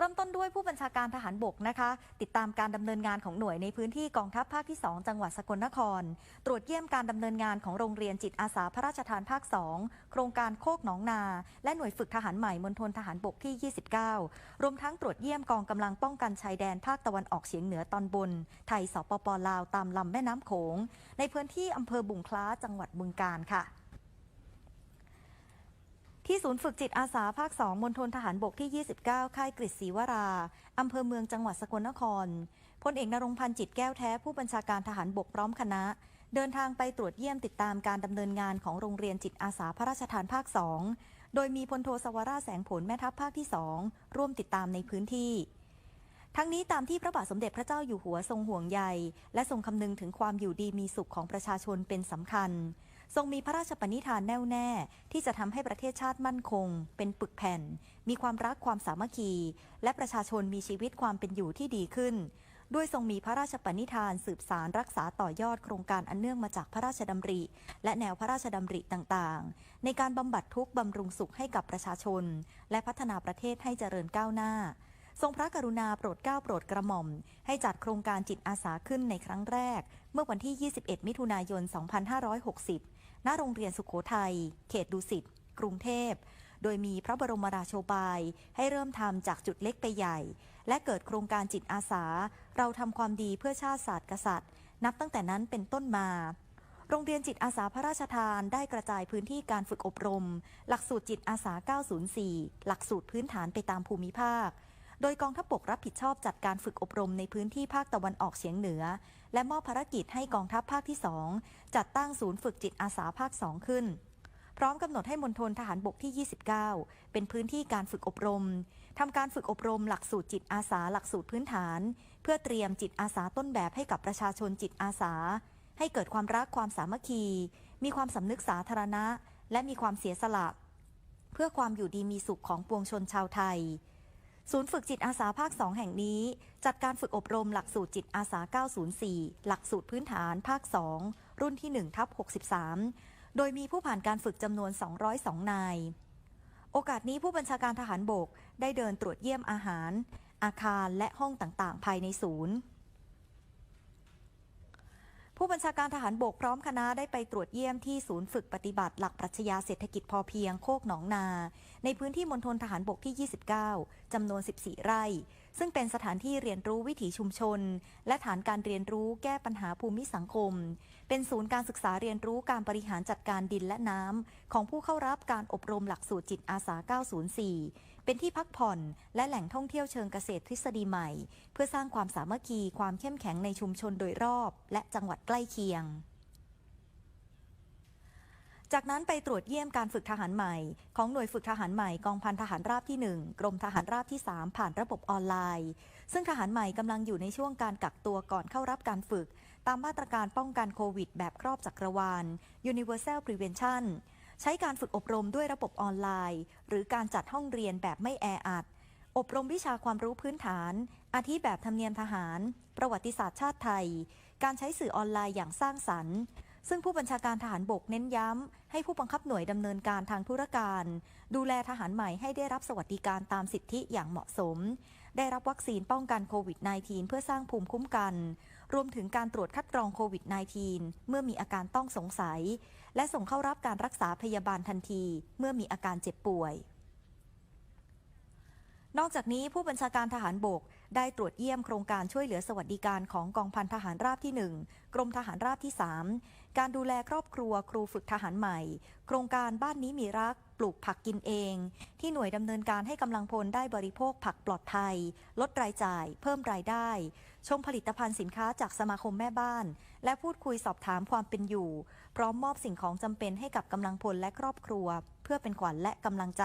เริ่มต้นด้วยผู้บัญชาการทหารบกนะคะ ติดตามการดำเนินงานของหน่วยในพื้นที่กองทัพภาคที่ 2 จังหวัดสกลนคร ตรวจเยี่ยมการดำเนินงานของโรงเรียนจิตอาสาพระราชทานภาค 2 โครงการโคกหนองนา และหน่วยฝึกทหารใหม่มณฑลทหารบกที่ 29 รวมทั้งตรวจเยี่ยมกองกำลังป้องกันชายแดนภาคตะวันออกเฉียงเหนือตอนบน ไทยสปปลาวตามลำแม่น้ำโขง ในพื้นที่อำเภอบุงคล้าจังหวัดบึงกาฬค่ะ ที่ศูนย์ฝึกจิตอาสาภาค 2 มณฑลทหารบกที่ 29 ค่ายกฤษศรีวรา อำเภอเมืองจังหวัดสกลนคร พลเอกนรงพันธ์จิตแก้วแท้ผู้บัญชาการทหารบกพร้อมคณะ เดินทางไปตรวจเยี่ยมติดตามการดำเนินงานของโรงเรียนจิตอาสาพระราชทานภาค 2 โดยมีพลโทสวราแสงผลแม่ทัพภาคที่ 2 ร่วมติดตามในพื้นที่ ทั้งนี้ตามที่พระบาทสมเด็จพระเจ้าอยู่หัวทรงห่วงใย และทรงคำนึงถึงความอยู่ดีมีสุขของประชาชนเป็นสำคัญ ทรงมีพระราชปณิธานแน่วแน่ ที่จะทำให้ประเทศชาติมั่นคง เป็นปึกแผ่น มีความรักความสามัคคี และประชาชนมีชีวิตความเป็นอยู่ที่ดีขึ้น ด้วยทรงมีพระราชปณิธานสืบสารรักษาต่อยอดโครงการอันเนื่องมาจากพระราชดำริ และแนวพระราชดำริต่างๆ ในการบำบัดทุกข์บำรุงสุขให้กับประชาชน และพัฒนาประเทศให้เจริญก้าวหน้าทรงพระกรุณาโปรดเกล้าโปรดกระหม่อม ให้จัดโครงการจิตอาสาขึ้นในครั้งแรก เมื่อวันที่ 21 มิถุนายน 2560 ณโรงเรียนสุขโขทัย เขตดุสิต กรุงเทพ โดยมีพระบรมราโชบาย ให้เริ่มทำจากจุดเล็กไปใหญ่ และเกิดโครงการจิตอาสา เราทำความดีเพื่อชาติศาสตร์กษัตริย์ นับตั้งแต่นั้นเป็นต้นมา โรงเรียนจิตอาสาพระราชทานได้กระจายพื้นที่การฝึกอบรม หลักสูตรจิตอาสา 904 หลักสูตรพื้นฐานไปตามภูมิภาค โดยกองทัพบกรับผิดชอบจัดการฝึกอบรมในพื้นที่ภาคตะวันออกเฉียงเหนือ และมอบภารกิจให้กองทัพภาคที่ 2 จัดตั้งศูนย์ฝึกจิตอาสาภาค 2 ขึ้น พร้อมกำหนดให้มณฑลทหารบกที่ 29 เป็นพื้นที่การฝึกอบรมทำการฝึกอบรมหลักสูตรจิตอาสาหลักสูตรพื้นฐาน เพื่อเตรียมจิตอาสาต้นแบบให้กับประชาชนจิตอาสา ให้เกิดความรักความสามัคคี มีความสำนึกสาธารณะ และมีความเสียสละ เพื่อความอยู่ดีมีสุขของปวงชนชาวไทย ศูนย์ฝึกจิตอาสาภาค 2 แห่งนี้ จัดการฝึกอบรมหลักสูตรจิตอาสา 904 หลักสูตรพื้นฐานภาค 2 รุ่นที่1ทับ63 โดยมีผู้ผ่านการฝึกจำนวน 202 นาย โอกาสนี้ผู้บัญชาการทหารบกได้เดินตรวจเยี่ยมอาหาร อาคารและห้องต่างๆ ภายในศูนย์ ผู้บัญชาการทหารบกพร้อมคณะได้ไปตรวจเยี่ยมที่ศูนย์ฝึกปฏิบัติหลักปรัชญาเศรษฐกิจพอเพียงโคกหนองนา ในพื้นที่มณฑลทหารบกที่ 29 จำนวน 14 ไร่ ซึ่งเป็นสถานที่เรียนรู้วิถีชุมชน และฐานการเรียนรู้แก้ปัญหาภูมิสังคม เป็นศูนย์การศึกษาเรียนรู้การบริหารจัดการดินและน้ำของผู้เข้ารับการอบรมหลักสูตรจิตอาสา 904 เป็นที่พักผ่อน และแหล่งท่องเที่ยวเชิงเกษตรทฤษฎีใหม่ เพื่อสร้างความสามัคคีความเข้มแข็งในชุมชนโดยรอบ และจังหวัดใกล้เคียง จากนั้นไปตรวจเยี่ยมการฝึกทหารใหม่ ของหน่วยฝึกทหารใหม่กองพันทหารราบที่ 1 กรมทหารราบที่ 3 ผ่านระบบออนไลน์ ซึ่งทหารใหม่กำลังอยู่ในช่วงการกักตัวก่อนเข้ารับการฝึก ตามมาตรการป้องกันโควิด แบบครอบจักรวาล Universal Prevention ใช้การฝึกอบรมด้วยระบบออนไลน์ หรือการจัดห้องเรียนแบบไม่แออัด อบรมวิชาความรู้พื้นฐาน อาทิแบบธรรมเนียมทหาร ประวัติศาสตร์ชาติไทย การใช้สื่อออนไลน์อย่างสร้างสรรค์ ซึ่งผู้บัญชาการทหารบกเน้นย้ำ ให้ผู้บังคับหน่วยดำเนินการทางธุรการ ดูแลทหารใหม่ให้ได้รับสวัสดิการตามสิทธิอย่างเหมาะสม ได้รับวัคซีนป้องกันโควิด -19 เพื่อสร้างภูมิคุ้มกัน รวมถึงการตรวจคัดกรองโควิด -19 เมื่อมีอาการต้องสงสัย และส่งเข้ารับการรักษาพยาบาลทันที เมื่อมีอาการเจ็บป่วย นอกจากนี้ผู้บัญชาการทหารบก ได้ตรวจเยี่ยมโครงการช่วยเหลือสวัสดิการของกองพันทหารราบที่ 1 กรมทหารราบที่ 3 การดูแลครอบครัวครูฝึกทหารใหม่ โครงการบ้านนี้มีรักปลูกผักกินเอง ที่หน่วยดำเนินการให้กำลังพลได้บริโภคผักปลอดภัย ลดรายจ่าย เพิ่มรายได้ ชมผลิตภัณฑ์สินค้าจากสมาคมแม่บ้าน และพูดคุยสอบถามความเป็นอยู่ พร้อมมอบสิ่งของจำเป็นให้กับกำลังพลและครอบครัว เพื่อเป็นขวัญและกำลังใจ